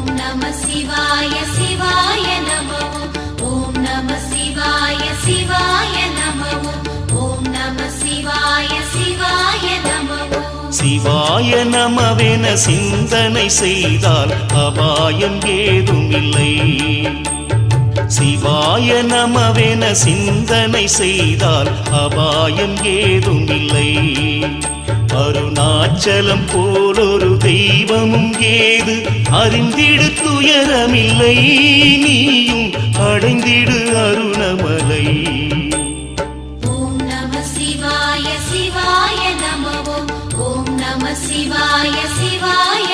சிவாய சிவாய நமவென சிந்தனை செய்தால் அபாயம் ஏதுமில்லை. சிவாய நமவென சிந்தனை செய்தால் அபாயம் ஏதுமில்லை. அருணாச்சலம் போலொரு தெய்வமும் ஏது? அறிந்திடு துயரமில்லை நீயும் அடைந்திடு அருணமலை. சிவாய சிவாய நம ஓம் நம சிவாய சிவாய